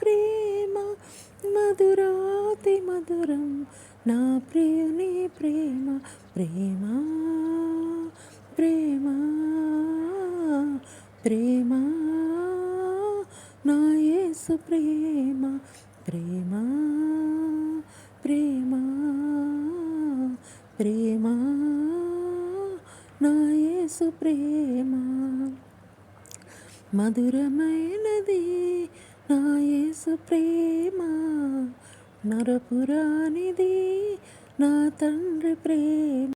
ప్రేమ మధురాతి మధురం నా ప్రియుని ప్రేమ ప్రేమ ప్రేమ ప్రేమ నా యేసు ప్రేమ ప్రేమ ప్రేమ ప్రేమ నా యేసు ప్రేమ. మధురమైనది నా యేసు ప్రేమ నరపురానిది నా తండ్రి ప్రేమ.